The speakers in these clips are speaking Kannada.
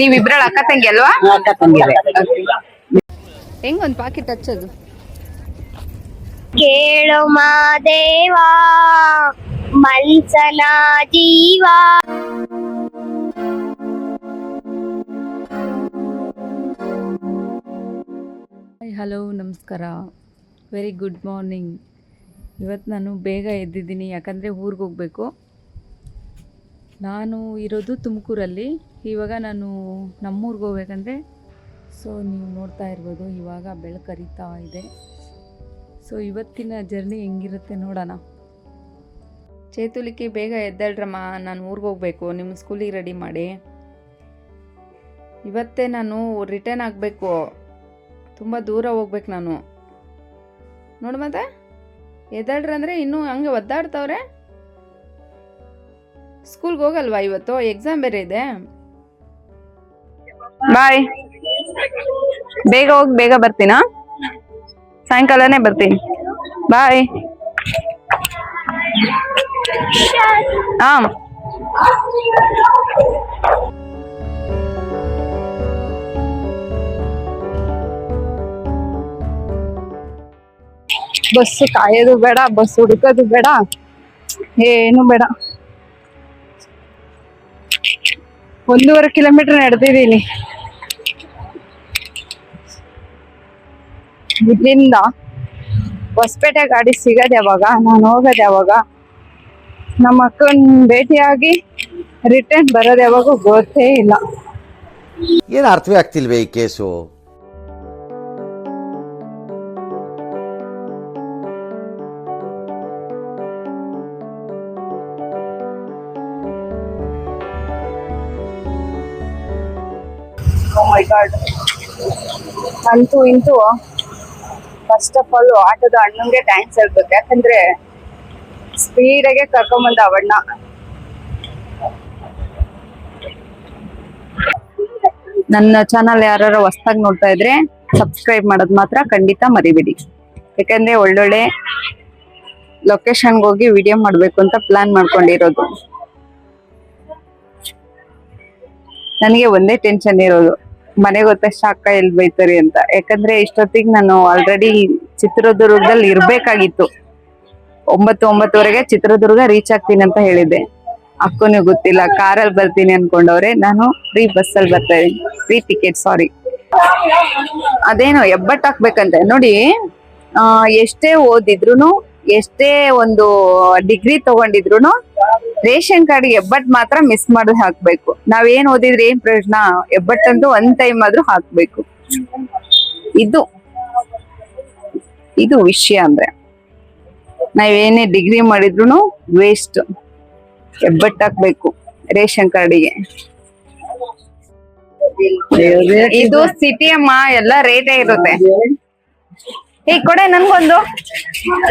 ನೀವ್ ಅಕ್ಕ ತಂಗಿ ಅಲ್ವಾ? ಅಕ್ಕ ತಂಗಿರೆ ಹೆಂಗ್ ಒಂದ್ ಪಾಕೆಟ್ ಹಚ್ಚೋದು? ಕೇಳು ಮಾದೇವಾ ಮನ್ಸನ ಜೀವಾ. ಹಾಯ್ ಹಲೋ ನಮಸ್ಕಾರ. ವೆರಿ ಗುಡ್ ಮಾರ್ನಿಂಗ್ ಇವತ್ತು ನಾನು ಬೇಗ ಎದ್ದಿದ್ದೀನಿ ಯಾಕಂದರೆ ಊರಿಗೆ ಹೋಗಬೇಕು. ನಾನು ಇರೋದು ತುಮಕೂರಲ್ಲಿ. ಇವಾಗ ನಾನು ನಮ್ಮೂರಿಗೆ ಹೋಗ್ಬೇಕಂದ್ರೆ, ಸೊ ನೀವು ನೋಡ್ತಾ ಇರ್ಬೋದು, ಇವಾಗ ಬೆಳಕರಿತಾ ಇದೆ. ಸೊ ಇವತ್ತಿನ ಜರ್ನಿ ಹೆಂಗಿರುತ್ತೆ ನೋಡೋಣ. ಚೇತುಲಿಕ್ಕೆ ಬೇಗ ಎದ್ದಳ್ರಮ್ಮ, ನಾನು ಊರಿಗೆ ಹೋಗಬೇಕು ನಿಮ್ಮ ಸ್ಕೂಲಿಗೆ ರೆಡಿ ಮಾಡಿ. ಇವತ್ತೇ ನಾನು ರಿಟರ್ನ್ ಆಗಬೇಕು. ತುಂಬ ದೂರ ಹೋಗ್ಬೇಕು ನಾನು. ನೋಡು ಮತ್ತೆ ಎದ್ದಾಳ್ರಿ ಅಂದರೆ ಇನ್ನೂ ಹಂಗೆ ಒದ್ದಾಡ್ತವ್ರೆ. ಸ್ಕೂಲ್ಗೆ ಹೋಗಲ್ವಾ ಇವತ್ತು? ಎಕ್ಸಾಮ್ ಬೇರೆ ಇದೆ. ಬಾಯ್ ಬೇಗ ಹೋಗಿ, ಬೇಗ ಬರ್ತೀನಾ? ಸಾಯಂಕಾಲನೇ ಬರ್ತೀನಿ. ಬಾಯ್ ಹಾ. ಬಸ್ ಕಾಯೋದು ಬೇಡ ಬಸ್ ಹುಡುಕೋದು ಬೇಡ. ಏನು ಬೇಡ. ಒಂದೂವರೆ ಕಿಲೋಮೀಟರ್ ನಡೆದಿದ್ದೀನಿ. ಇಲ್ಲಿಂದ ಹೊಸಪೇಟೆ ಗಾಡಿ ಸಿಗೋದು ಯಾವಾಗ? ನಾನು ಹೋಗೋದು ಯಾವಾಗ? ನಮ್ಮ ಅಕ್ಕನ ಭೇಟಿಯಾಗಿ ರಿಟರ್ನ್ ಬರೋದು ಯಾವಾಗ ಗೊತ್ತೇ ಇಲ್ಲ. ಏನು ಅರ್ಥವೇ ಆಗ್ತಿಲ್ವೇ ಈ ಕೇಸು? ಮೈ ಗಾಡ್ ಅಂತೂ ಇಂತೂ ಫಸ್ಟ್ ಆಫ್ ಆಲ್ ಆಟೋದ ಅಣ್ಣಂಗೆ ಥ್ಯಾಂಕ್ಸ್ ಹೇಳ್ಬೇಕು. ಯಾಕಂದ್ರೆ ಸ್ಪೀಡಾಗೆ ಕರ್ಕೊಂಬಂದ ಅವಣ್ಣ ನನ್ನ ಚಾನಲ್ ಯಾರು ಹೊಸ್ದಾಗಿ ನೋಡ್ತಾ ಇದ್ರೆ ಸಬ್ಸ್ಕ್ರೈಬ್ ಮಾಡೋದು ಮಾತ್ರ ಖಂಡಿತ ಮರಿಬೇಡಿ. ಯಾಕಂದ್ರೆ ಒಳ್ಳೊಳ್ಳೆ ಲೊಕೇಶನ್ಗೆ ಹೋಗಿ ವಿಡಿಯೋ ಮಾಡ್ಬೇಕು ಅಂತ ಪ್ಲಾನ್ ಮಾಡ್ಕೊಂಡಿರೋದು. ನನಗೆ ಒಂದೇ ಟೆನ್ಷನ್ ಇರೋದು. ಮನೆಗೆ ಗೊತ್ತಷ್ಟು ಅಕ್ಕ ಎಲ್ಲಿ ಬೈತಾರೆ ಅಂತ. ಯಾಕಂದ್ರೆ ಇಷ್ಟೊತ್ತಿಗೆ ನಾನು ಆಲ್ರೆಡಿ ಚಿತ್ರದುರ್ಗದಲ್ಲಿ ಇರ್ಬೇಕಾಗಿತ್ತು. ಒಂಬತ್ತು ಒಂಬತ್ತುವರೆಗೆ ಚಿತ್ರದುರ್ಗ ರೀಚ್ ಆಗ್ತೀನಿ ಅಂತ ಹೇಳಿದ್ದೆ. ಅಕ್ಕನಿಗೆ ಗೊತ್ತಿಲ್ಲ, ಕಾರಲ್ಲಿ ಬರ್ತೀನಿ ಅನ್ಕೊಂಡವ್ರೆ. ನಾನು ಫ್ರೀ ಬಸ್ಸಲ್ಲಿ ಬರ್ತಾ ಇದ್ದೀನಿ. ಫ್ರೀ ಟಿಕೆಟ್ ಸಾರಿ ಅದೇನು ಎಬ್ಬಟ್ ಹಾಕ್ಬೇಕಂತೆ. ನೋಡಿ ಎಷ್ಟೇ ಓದಿದ್ರುನು ಎಷ್ಟೇ ಒಂದು ಡಿಗ್ರಿ ತಗೊಂಡಿದ್ರು ರೇಷನ್ ಕಾರ್ಡ್ ಎಬ್ಬಟ್ ಮಾತ್ರ ಮಿಸ್ ಮಾಡಿ ಹಾಕ್ಬೇಕು. ನಾವೇನ್ ಓದಿದ್ರೆ ಏನ್ ಪ್ರಯೋಜನ? ಎಬ್ಬಟ್ ಅಂತೂ ಒಂದ್ ಟೈಮ್ ಆದ್ರೂ ಹಾಕ್ಬೇಕು. ಇದು ಇದು ವಿಷಯ ಅಂದ್ರೆ. ನಾವೇನೇ ಡಿಗ್ರಿ ಮಾಡಿದ್ರು ವೇಸ್ಟ್ ಎಬ್ಬಟ್ ಹಾಕ್ಬೇಕು ರೇಷನ್ ಕಾರ್ಡಿಗೆ. ಇದು ಸಿಟಿ ಅಮ್ಮ, ಎಲ್ಲ ರೇಟೇ ಇರುತ್ತೆ. ಏ ಕೊಡೆ ನನ್ಗೊಂದು.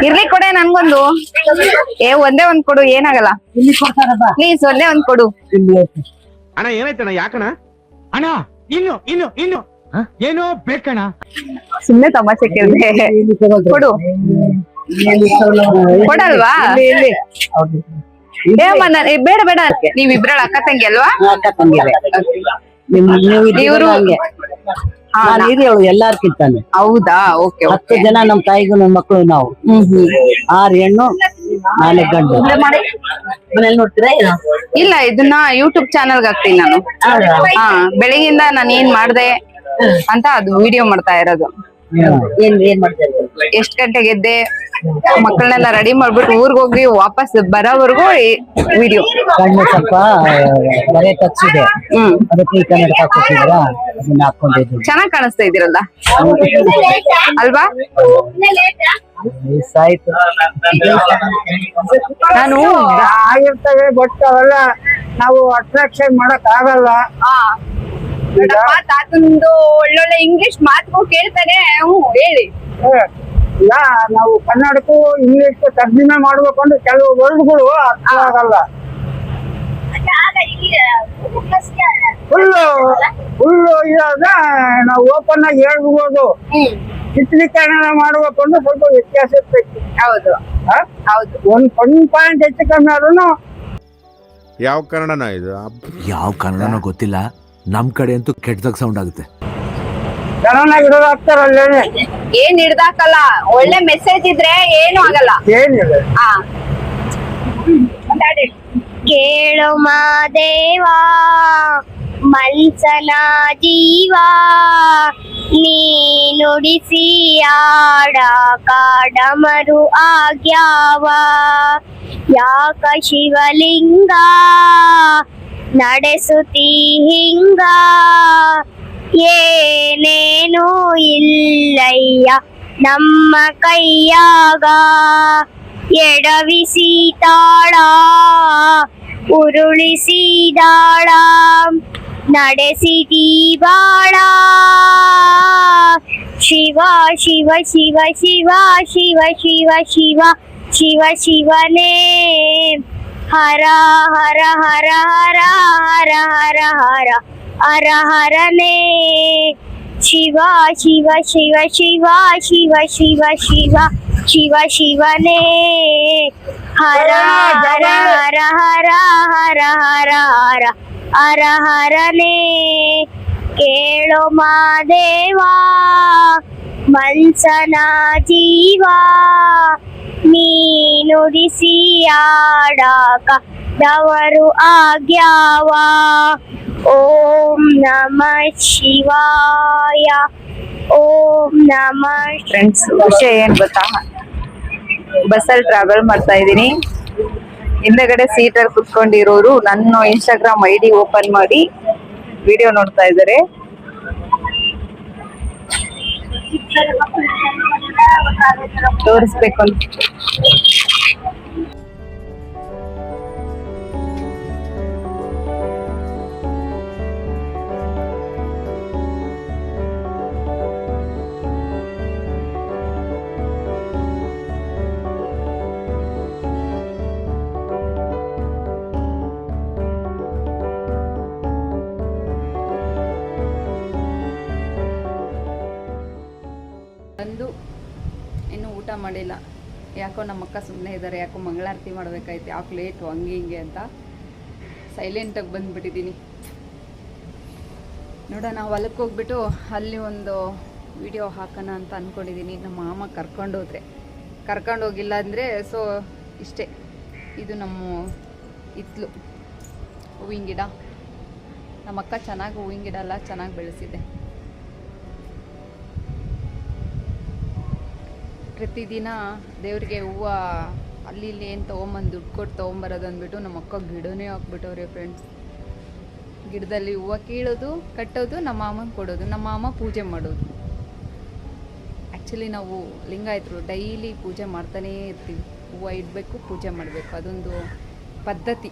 ಇರ್ಲಿ ಕೊಡೆ ನನ್ಗೊಂದು. ಏ ಒಂದೇ ಒಂದ್ ಕೊಡು ಏನಾಗಲ್ಲ. ಪ್ಲೀಸ್ ಒಂದೇ ಒಂದ್ ಕೊಡು. ಅಣ್ಣ ಏನಾಯ್ತಣ್ಣ ಯಾಕಣ್ಣ? ಅಣ್ಣ ಇನ್ನು ಇನ್ನು ಇನ್ನು. ಏನು ಬೇಕಣ್ಣ. ಸುಮ್ನೆ ತಮಾಷೆ ಕೇಳಿದೆ. ಕೊಡು. ಕೊಡಲ್ವಾ? ಏ ಅಮ್ಮ ನಾನ್- ಏ, ಬೇಡ ಬೇಡ. ನೀವ್ ಇಬ್ರಳ ಅಕ್ಕ ತಂಗಿ ಅಲ್ವಾ? ಅಕ್ಕ ತಂಗಿರೆ ನೀವು ಇವ್ರು- ನಾನು ಹಿರಿಯವಳು ಎಲ್ಲಾರ್ಕಿಂತಾನೆ. ಹೌದಾ? ಓಕೆ ಹತ್ತು ಜನ ನಮ್ ತಾಯಿಗೂ ನಮ್ ಮಕ್ಕಳು ನಾವು. ಆರು ಹೆಣ್ಣು ನಾಲ್ಕು ಗಂಡು. ಮನೇಲಿ ನೋಡ್ತೀರಾ ಇಲ್ಲ ಇದನ್ನ ಯೂಟ್ಯೂಬ್ ಚಾನಲ್ ಹಾಕ್ತೀನಿ ನಾನು. ಹಾ ಬೆಳಗಿಂದ ನಾನು ಏನ್ ಮಾಡ್ದೆ ಅಂತ ಅದು ವಿಡಿಯೋ ಮಾಡ್ತಾ ಇರೋದು. ಏನ್ ಏನ್ ಮಾಡ್ತಾ? ಎಷ್ಟ್ ಗಂಟೆಗೆ ಎದ್ದೆ? ಮಕ್ಕಳನ್ನೆಲ್ಲ ರೆಡಿ ಮಾಡ್ಬಿಟ್ಟು ಊರ್ಗ್ ಹೋಗಿ ವಾಪಸ್ ಬರೋವರೆಗೂ ವಿಡಿಯೋ ಕಣ್ಣು ಸ್ವಲ್ಪ ಬರೇ ತಗ್ಸಿದೆ ಇದೆ. ಅದಕ್ಕೆ ಈ ಕನ್ನಡ ಹಾಕೊಟ್ಟಿದ್ರ ಅದನ್ನ ಹಾಕೊಂಡಿದ್ದೀನಿ ಚೆನ್ನಾಗ್ ಕಾಣಿಸ್ತಾ ಇದೀರಲ್ಲ ಅಲ್ವಾ? ಸಾಯ್ತು ನಾನು ಆಗಿರ್ತವೆ ಬಟ್ ಅವೆಲ್ಲ ನಾವು ಅಟ್ರಾಕ್ಷನ್ ಮಾಡಕ್ ಆಗಲ್ಲ. ತಾತಂದು ಒಳ್ಳೊಳ್ಳೆ ಇಂಗ್ಲಿಷ್ ಮಾತುಗಳು ಕೇಳ್ತಾನೆ. ಹ್ಞೂ ಹೇಳಿ. ಇಲ್ಲ ನಾವು ಕನ್ನಡಕ್ಕೂ ಇಂಗ್ಲಿಷ್ ತರ್ಜುಮೆ ಮಾಡ್ಬೇಕು ಅಂದ್ರೆ ಕೆಲವು ವರ್ಡ್ಗಳು ಅರ್ಥ ಆಗಲ್ಲ. ಫುಲ್ಲು ಫುಲ್ಲು ಇವಾಗ ನಾವು ಓಪನ್ ಆಗಿ ಹೇಳ್ಬೋದು. ಚಿತ್ರೀಕರಣ ಮಾಡ್ಬೇಕು ಅಂದ್ರೆ ಸ್ವಲ್ಪ ವ್ಯತ್ಯಾಸ ಇರ್ತೈತಿ. ಹೌದು. ಆ? ಹೌದು. ಒಂದ್ ಒಂದ್ ಪಾಯಿಂಟ್ ಹೆಚ್ಚು ಕಮ್ಮಿ ಆದ್ರೂ ಯಾವ ಕನ್ನಡನ ಇದು. ಯಾವ ಕನ್ನಡನೋ ಗೊತ್ತಿಲ್ಲ. ನಮ್ ಕಡೆ ಅಂತೂ ಕೆಟ್ಟದಾಗ ಸೌಂಡ್ ಆಗುತ್ತೆ. ಜನನ ಏನ್ ಹಿಡ್ದಾಕಲ್ಲ ಒಳ್ಳೆ ಮೆಸೇಜ್ ಇದ್ರೆ ಏನು ಆಗಲ್ಲ. ಏನಿಲ್ಲ ಹಾ ಕೇಳು ಮಾದೇವಾ ಮನ್ಸನ ಜೀವ ನೀ ನುಡಿಸಿ ಆಡ ಕಾಡಮರು ಆಗ್ಯಾವ. ಯಾಕ ಶಿವಲಿಂಗ ನಡೆಸುತ್ತಿ ಹಿಂಗ ಏನೇನು ಇಲ್ಲಯ್ಯ ನಮ್ಮ ಕೈಯಾಗ ಎಡವಿಸಿ ತಾಳ ಉರುಳಿಸಿದಾಳ ನಡೆಸಿದಿ ಬಾಳ ಶಿವ ಶಿವ ಶಿವ ಶಿವ ಶಿವ ಶಿವ ಶಿವ ಶಿವ ಶಿವನೇ ಹರ ಹರ ಹರ ಹರ ಹರ ಹರ ಹರ ಹರ ಹರನೇ ಶಿವ ಶಿವ ಶಿವ ಶಿವ ಶಿವ ಶಿವ ಶಿವ ಶಿವ ಶಿವನೇ ಹರ ಹರ ಹರ ಹರ ಹರ ಹರ ಹರ ಹರ ಹರನೇ ಕೇಳೋ ಮಾದೇವಾ ಮನ್ಸನ ಜೀವ ನೀ ನುಡಿಸಿ ಆಡಾಕ ದವರು ಆಗ್ಯಾವ ಓಂ ನಮ ಶಿವಾಯ ಓಂ ನಮ ಫ್ರೆಂಡ್ಸ್ ವಿಷಯ ಏನ್ ಗೊತ್ತಾ? ಬಸ್ಸಲ್ಲಿ ಟ್ರಾವೆಲ್ ಮಾಡ್ತಾ ಇದ್ದೀನಿ. ಹಿಂದೆಗಡೆ ಸೀಟಲ್ಲಿ ಕುತ್ಕೊಂಡಿರೋರು ನನ್ನ ಇನ್ಸ್ಟಾಗ್ರಾಮ್ ಐ ಡಿ ಓಪನ್ ಮಾಡಿ ವಿಡಿಯೋ ನೋಡ್ತಾ ಇದ್ದಾರೆ. ತೋರಿಸ್ಬೇಕು ಅಂತ. ಬಂದು ಇನ್ನೂ ಊಟ ಮಾಡಿಲ್ಲ. ಯಾಕೋ ನಮ್ಮ ಅಕ್ಕ ಸುಮ್ಮನೆ ಇದ್ದಾರೆ ಯಾಕೋ ಮಂಗಳಾರತಿ ಮಾಡಬೇಕಾಯ್ತು, ಯಾಕೆ ಲೇಟು ಹಂಗೆ ಹಿಂಗೆ ಅಂತ ಸೈಲೆಂಟಾಗಿ ಬಂದುಬಿಟ್ಟಿದ್ದೀನಿ. ನೋಡೋಣ ಹೊಲಕ್ಕೆ ಹೋಗ್ಬಿಟ್ಟು ಅಲ್ಲಿ ಒಂದು ವಿಡಿಯೋ ಹಾಕೋಣ ಅಂತ ಅಂದ್ಕೊಂಡಿದ್ದೀನಿ ನಮ್ಮ ಮಾಮ ಕರ್ಕೊಂಡು ಹೋದರೆ. ಕರ್ಕೊಂಡು ಹೋಗಿಲ್ಲ ಅಂದರೆ ಸೊ ಇಷ್ಟೇ. ಇದು ನಮ್ಮ ಇತ್ಲು ಹೂವಿನ ಗಿಡ. ನಮ್ಮ ಅಕ್ಕ ಚೆನ್ನಾಗಿ ಹೂವಿನ ಗಿಡ ಎಲ್ಲ ಚೆನ್ನಾಗಿ ಬೆಳೆಸಿದೆ. ಪ್ರತಿದಿನ ದೇವರಿಗೆ ಹೂವು ಅಲ್ಲಿ ಇಲ್ಲಿ ಏನು ತೊಗೊಂಬಂದು ದುಡ್ಡು ಕೊಟ್ಟು ತೊಗೊಂಬರೋದು ಅಂದ್ಬಿಟ್ಟು ನಮ್ಮ ಅಕ್ಕ ಗಿಡನೇ ಹಾಕ್ಬಿಟ್ಟವ್ರೆ ಫ್ರೆಂಡ್ಸ್ ಗಿಡದಲ್ಲಿ ಹೂವು ಕೀಳೋದು, ಕಟ್ಟೋದು, ನಮ್ಮ ಮಾಮನ ಕೊಡೋದು, ನಮ್ಮ ಮಾಮ ಪೂಜೆ ಮಾಡೋದು. ಆ್ಯಕ್ಚುಲಿ ನಾವು ಲಿಂಗಾಯತರು ಡೈಲಿ ಪೂಜೆ ಮಾಡ್ತಾನೇ ಇರ್ತೀವಿ. ಹೂವು ಇಡಬೇಕು, ಪೂಜೆ ಮಾಡಬೇಕು. ಅದೊಂದು ಪದ್ಧತಿ.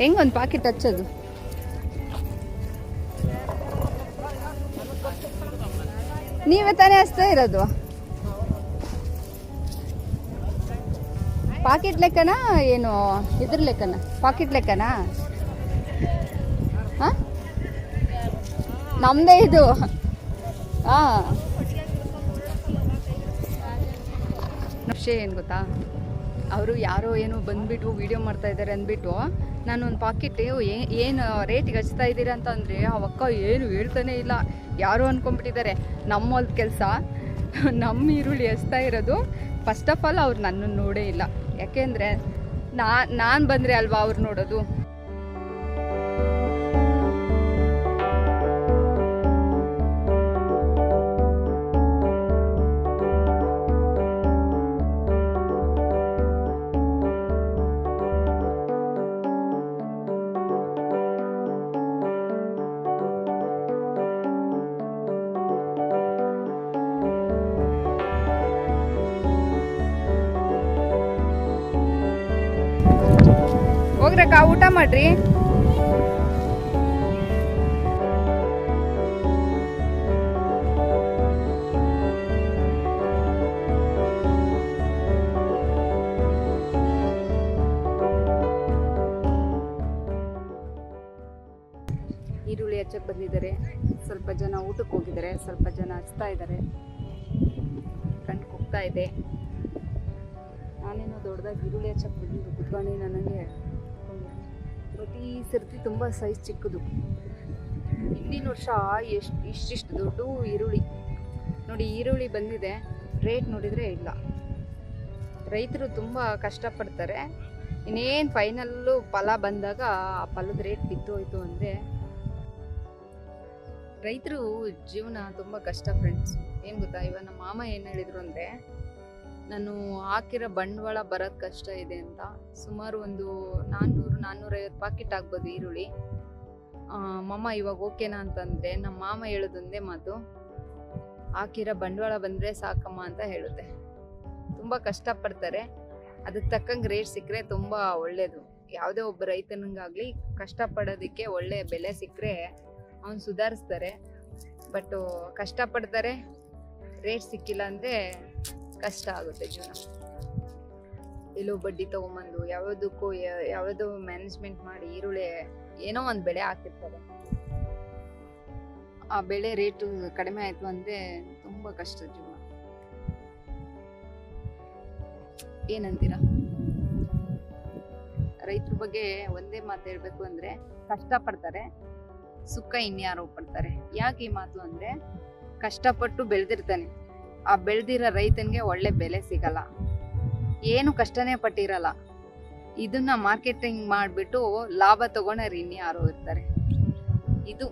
ಹೆಂಗೆ ಒಂದು ಪಾಕೆಟ್ ಹಚ್ಚೋದು? ನೀವೇ ತಾನೇ ಹಚ್ತಾ ಇರೋದು? ಪಾಕೆಟ್ ಲೆಕ್ಕನಾ ಏನು, ಇದ್ರ ಲೆಕ್ಕನ? ಪಾಕೆಟ್ ಲೆಕ್ಕನಾ? ಹಾಂ? ನಮ್ಮದೇ ಇದು. ಹಾಂ. ವಿಷಯ ಏನು ಗೊತ್ತಾ? ಅವರು ಯಾರೋ ಏನೋ ಬಂದ್ಬಿಟ್ಟು ವಿಡಿಯೋ ಮಾಡ್ತಾ ಇದ್ದಾರೆ ಅಂದ್ಬಿಟ್ಟು ನಾನು ಒಂದು ಪಾಕೆಟ್ ಏನು ರೇಟಿಗೆ ಹಚ್ತಾ ಇದ್ದೀರಾ ಅಂತಂದರೆ ಆ ಅಕ್ಕ ಏನು ಹೇಳ್ತಾನೆ ಇಲ್ಲ. ಯಾರು ಅಂದ್ಕೊಂಡ್ಬಿಟ್ಟಿದ್ದಾರೆ ನಮ್ಮ ಹೊಲ್ದ ಕೆಲಸ. ನಮ್ಮ ಈರುಳ್ಳಿ ಹಚ್ತಾ ಇರೋದು. ಫಸ್ಟ್ ಆಫ್ ಆಲ್ ಅವ್ರು ನನ್ನನ್ನು ನೋಡೇ ಇಲ್ಲ. ಯಾಕೆಂದರೆ ನಾನು ಬಂದರೆ ಅಲ್ವಾ ಅವ್ರು ನೋಡೋದು? ಹೋಗ್ರಕ್ಕ ಊಟ ಮಾಡ್ರಿ. ಈರುಳ್ಳಿ ಹಚ್ಚಕ್ಕೆ ಬಂದಿದ್ದಾರೆ. ಸ್ವಲ್ಪ ಜನ ಊಟಕ್ಕೆ ಹೋಗಿದ್ದಾರೆ, ಸ್ವಲ್ಪ ಜನ ಹಚ್ತಾ ಇದ್ದಾರೆ. ಕಣ್ಣು ಕುಗ್ತಾ ಇದೆ. ನಾನೇನು ದೊಡ್ಡದಾಗಿ ಈರುಳ್ಳಿ ಹಚ್ಚಕ್ಕೆ ಬಂದಿದ್ದು, ಕುತ್ಕೊಂಡು ನನಗೆ ಈ ಸರ್ತಿ ತುಂಬ ಸೈಜ್ ಚಿಕ್ಕದು. ಹಿಂದಿನ ವರ್ಷ ಎಷ್ಟು, ಇಷ್ಟಿಷ್ಟು ದೊಡ್ಡ ಈರುಳ್ಳಿ. ನೋಡಿ, ಈರುಳ್ಳಿ ಬಂದಿದೆ. ರೇಟ್ ನೋಡಿದರೆ ಇಲ್ಲ. ರೈತರು ತುಂಬ ಕಷ್ಟಪಡ್ತಾರೆ. ಇನ್ನೇನು ಫೈನಲ್ಲು ಫಲ ಬಂದಾಗ ಆ ಫಲದ ರೇಟ್ ಬಿದ್ದು ಹೋಯ್ತು ಅಂದರೆ ರೈತರು ಜೀವನ ತುಂಬ ಕಷ್ಟ ಫ್ರೆಂಡ್ಸ್ ಏನು ಗೊತ್ತಾ, ಇವಾಗ ನಮ್ಮ ಮಾಮ ಏನು ಹೇಳಿದ್ರು ಅಂದರೆ ನಾನು ಹಾಕಿರೋ ಬಂಡವಾಳ ಬರೋದು ಕಷ್ಟ ಇದೆ ಅಂತ. ಸುಮಾರು ಒಂದು ನಾನ್ನೂರು ನಾನ್ನೂರೈವತ್ತು ಪಾಕೆಟ್ ಆಗ್ಬೋದು ಈರುಳ್ಳಿ. ಆ, ಮಾಮ ಇವಾಗ ಓಕೆನಾ ಅಂತಂದರೆ ನಮ್ಮ ಮಾಮ ಹೇಳೋದೊಂದೇ ಮಾತು. ಹಾಕಿರೋ ಬಂಡವಾಳ ಬಂದರೆ ಸಾಕಮ್ಮ ಅಂತ ಹೇಳುತ್ತೆ. ತುಂಬ ಕಷ್ಟಪಡ್ತಾರೆ. ಅದಕ್ಕೆ ತಕ್ಕಂಗೆ ರೇಟ್ ಸಿಕ್ಕರೆ ತುಂಬ ಒಳ್ಳೆಯದು ಯಾವುದೇ ಒಬ್ಬ ರೈತನಿಗಾಗಲಿ ಕಷ್ಟಪಡೋದಕ್ಕೆ ಒಳ್ಳೆ ಬೆಲೆ ಸಿಕ್ಕರೆ ಅವ್ನು ಸುಧಾರಿಸ್ತಾರೆ. ಬಟ್ ಕಷ್ಟಪಡ್ತಾರೆ ರೇಟ್ ಸಿಕ್ಕಿಲ್ಲ ಅಂದರೆ ಕಷ್ಟ ಆಗುತ್ತೆ ಜೀವನ. ಎಲ್ಲೋ ಬಡ್ಡಿ ತಗೊಂಬಂದು ಯಾವ್ದಕ್ಕೂ ಯಾವ್ದೋ ಮ್ಯಾನೇಜ್ಮೆಂಟ್ ಮಾಡಿ ಈರುಳ್ಳಿ ಏನೋ ಒಂದು ಬೆಳೆ ಹಾಕಿರ್ತಾರೆ. ಆ ಬೆಳೆ ರೇಟು ಕಡಿಮೆ ಆಯ್ತು ಅಂದ್ರೆ ತುಂಬಾ ಕಷ್ಟ ಜೀವನ. ಏನಂತೀರಾ? ರೈತರ ಬಗ್ಗೆ ಒಂದೇ ಮಾತು ಹೇಳಬೇಕು ಅಂದರೆ ಕಷ್ಟಪಡ್ತಾರೆ, ಸುಖ ಇನ್ಯಾರೋ ಪಡ್ತಾರೆ. ಯಾಕೆ ಈ ಮಾತು ಅಂದ್ರೆ ಕಷ್ಟಪಟ್ಟು ಬೆಳೆದಿರ್ತಾನೆ. ಆ ಬೆಳೆದಿರೋ ರೈತನಿಗೆ ಒಳ್ಳೆ ಬೆಲೆ ಸಿಗಲ್ಲ. ಏನು ಕಷ್ಟನೇ ಪಟ್ಟಿರಲ್ಲ. ಇದನ್ನ ಮಾರ್ಕೆಟಿಂಗ್ ಮಾಡಿಬಿಟ್ಟು ಲಾಭ ತಗೊಳೋರು ಇನ್ಯಾರು ಇರ್ತಾರೆ. ಇದು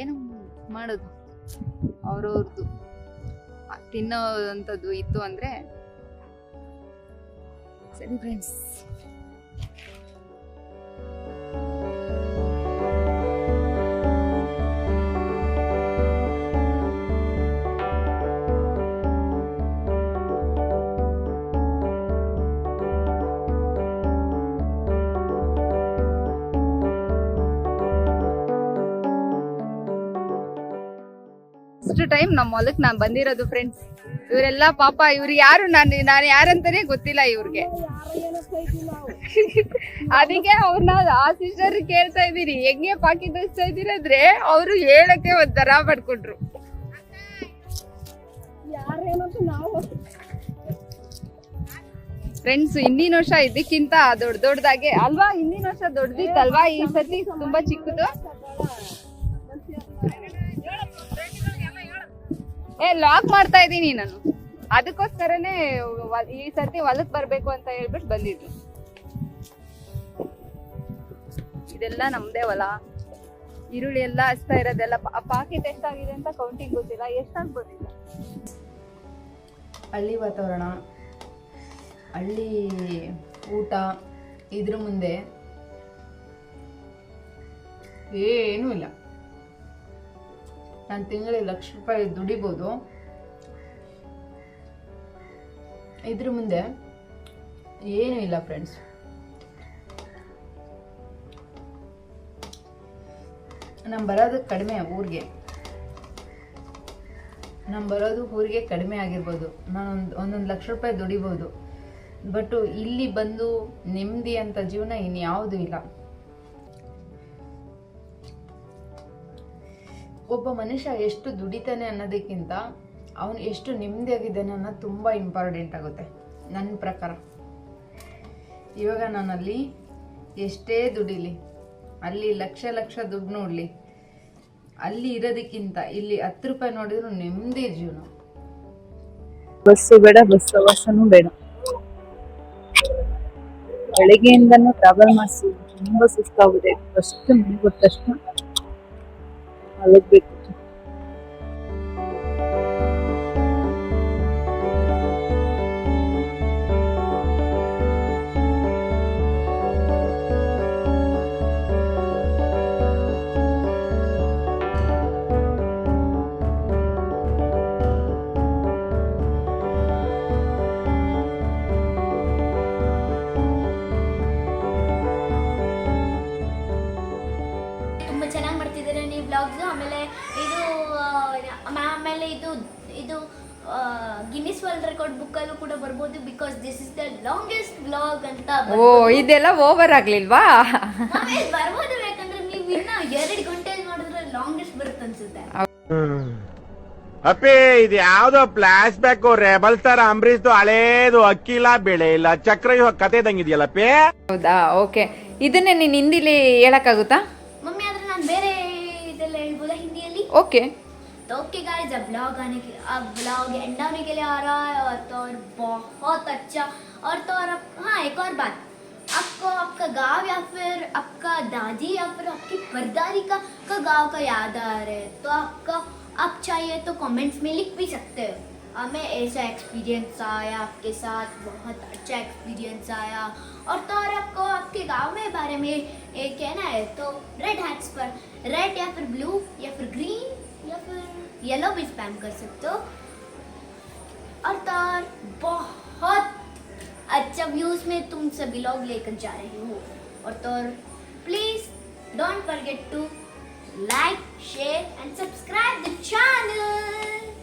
ಏನು ಮಾಡೋದು? ಅವ್ರವ್ರದ್ದು ತಿನ್ನೋದಂಥದ್ದು ಇತ್ತು ಅಂದರೆ ಸರಿ ಫ್ರೆಂಡ್ಸ್ ಫಸ್ಟ್ ಟೈಮ್ ನಮ್ಮ ಹೊಲಕ್ ನಾನ್ ಬಂದಿರೋದು ಫ್ರೆಂಡ್ಸ್ ಇವರೆಲ್ಲ ಪಾಪ, ಇವ್ರು ಯಾರು ನಾನು ನಾನು ಯಾರಂತಾನೆ ಗೊತ್ತಿಲ್ಲ ಇವ್ರಿಗೆ. ಅದಕ್ಕೆ ಅವ್ರನ್ನ ಆ ಸಿಸ್ಟರ್ ಕೇಳ್ತಾ ಇದ್ದೀರಿ ಹೆಂಗೆ ಪಾಕಿ ದಸ್ತಾ ಇದ್ದೀರಿ ಅಂದ್ರೆ ಅವರು ಹೇಳಕ್ಕೆ ಒಂಥರ ಪಡ್ಕೊಂಡ್ರು ಫ್ರೆಂಡ್ಸ್ ಹಿಂದಿನ ವರ್ಷ ಇದಕ್ಕಿಂತ ದೊಡ್ಡ ದೊಡ್ಡದಾಗೆ ಅಲ್ವಾ? ಹಿಂದಿನ ವರ್ಷ ದೊಡ್ಡದಿತ್ತಲ್ವಾ ಈ ಸತಿ ತುಂಬಾ ಚಿಕ್ಕದು. ಏ ಲಾಕ್ ಮಾಡ್ತಾ ಇದ್ದೀನಿ ನಾನು. ಅದಕ್ಕೋಸ್ಕರನೇ ಈ ಸರ್ತಿ ಹೊಲಕ್ ಬರ್ಬೇಕು ಅಂತ ಹೇಳ್ಬಿಟ್ಟು ಬಂದಿದ್ರು ಇದೆಲ್ಲ ನಮ್ದೇ ಹೊಲ. ಈರುಳ್ಳಿ ಎಲ್ಲ ಹಚ್ತಾ ಇರೋದೆಲ್ಲ ಪಾಕೆಟ್ ಎಷ್ಟಾಗಿದೆ ಅಂತ ಕೌಂಟಿಂಗ್ ಗೊತ್ತಿಲ್ಲ. ಎಷ್ಟಾಗ್ಬೋದಿಲ್ಲ ಹಳ್ಳಿ ವಾತಾವರಣ, ಹಳ್ಳಿ ಊಟ, ಇದ್ರ ಮುಂದೆ ಏನೂ ಇಲ್ಲ. ನಾನು ತಿಂಗಳಿಗೆ ಲಕ್ಷ ರೂಪಾಯಿ ದುಡಿಬೋದು. ಇದ್ರ ಮುಂದೆ ಏನೂ ಇಲ್ಲ ಫ್ರೆಂಡ್ಸ್ ನಾನು ಬರೋದು ಕಡಿಮೆ ಊರಿಗೆ. ನಾನು ಬರೋದು ಊರಿಗೆ ಕಡಿಮೆ ಆಗಿರ್ಬೋದು. ನಾನೊಂದು ಒಂದು, ಒಂದೊಂದು ಲಕ್ಷ ರೂಪಾಯಿ ದುಡಿಬೋದು. ಬಟ್ ಇಲ್ಲಿ ಬಂದು ನೆಮ್ಮದಿ ಅಂತ ಜೀವನ ಇನ್ಯಾವುದೂ ಇಲ್ಲ. ಒಬ್ಬ ಮನುಷ್ಯ ಎಷ್ಟು ದುಡಿತಾನೆ ಅನ್ನೋದಕ್ಕಿಂತ ಅವನು ಎಷ್ಟು ನೆಮ್ಮದಿಯಾಗಿದ್ದಾನೆ ಅನ್ನೋದು ತುಂಬ ಇಂಪಾರ್ಟೆಂಟ್ ಆಗುತ್ತೆ, ನನ್ನ ಪ್ರಕಾರ. ಇವಾಗ ನಾನು ಅಲ್ಲಿ ಎಷ್ಟೇ ದುಡಿಲಿ, ಅಲ್ಲಿ ಲಕ್ಷ ಲಕ್ಷ ದುಡ್ಡು ನೋಡಲಿ, ಅಲ್ಲಿ ಇರೋದಕ್ಕಿಂತ ಇಲ್ಲಿ ಹತ್ತು ರೂಪಾಯಿ ನೋಡಿದ್ರು ನೆಮ್ಮದಿ ಜೀವನ. ಬಸ್ಸು ಬೇಡ, ಬಸ್ ಪ್ರವಾಸನೂ ಬೇಡ. ಬೆಳಗ್ಗೆಯಿಂದನೂ ಟ್ರಾವೆಲ್ ಮಾಡಿಸಿ, ತುಂಬಾ ಸುಸ್ತಾಗುತ್ತೆ. ಫಸ್ಟ್ ಮನೆಗೆ ತಕ್ಷಣ a little bit ಓ ಇದೆಲ್ಲ ಓವರ್ ಆಗ್ಲಿಲ್ವಾ ಆಮೇಲೆ ಬರ್ಬೋದು ಯಾಕಂದ್ರೆ ನೀವು ಇನ್ನ ಎರಡು ಗಂಟೆ ಮಾಡಿದ್ರೆ ಲಾಂಗೆಸ್ಟ್ ಬರುತ್ತೆ ಅನ್ಸುತ್ತೆ ಅಪ್ಪಿ ಇದು ಯಾವ್ದೋ ಫ್ಲಾಶ್ ಬ್ಯಾಕ್ ರೆಬಲ್ ತರ ಅಂಬರೀಶ್ದು ಹಳೇದು ಅಕ್ಕಿ ಇಲ್ಲ ಬೆಳೆ ಇಲ್ಲ ಚಕ್ರ ಇವಾಗ ಕತೆ ಇದಂಗಿದೆಯಲ್ಲಪ್ಪಿ ಹೌದಾ ಓಕೆ ಇದನ್ನೇ ನೀನು ಹಿಂದಿಲಿ ಹೇಳಕ್ಕಾಗುತ್ತಾ मम्मी आदर ನಾನು ಬೇರೆ ಇದೆಲ್ಲ ಹೇಳ್ಬೋದಾ ಹಿಂದಿಯಲ್ಲಿ ಓಕೆ तो ओके गाइस अब ब्लॉग आने के अब ब्लॉग एंड आने के लिए आ रहा है और तो और बहुत अच्छा और तो और अब हाँ एक और बात। आपको आपका गाँव या फिर आपका दादी या फिर आपकी परदादी का का गाँव का याद आ रहा है तो आपका, आप चाहिए तो कमेंट्स में लिख भी सकते हो। हमें ऐसा एक्सपीरियंस आया, आपके साथ बहुत अच्छा एक्सपीरियंस आया। और तो और आपको आपके गाँव में बारे में ये कहना है तो रेड हैट्स पर रेड या फिर ब्लू या फिर ग्रीन या फिर येलो भी स्पैम कर सकते हो। और तो और बहुत अच्छा व्यूज़ में तुम सभी लोग लेकर जा रहे हो। और तो please don't forget to like share and subscribe the channel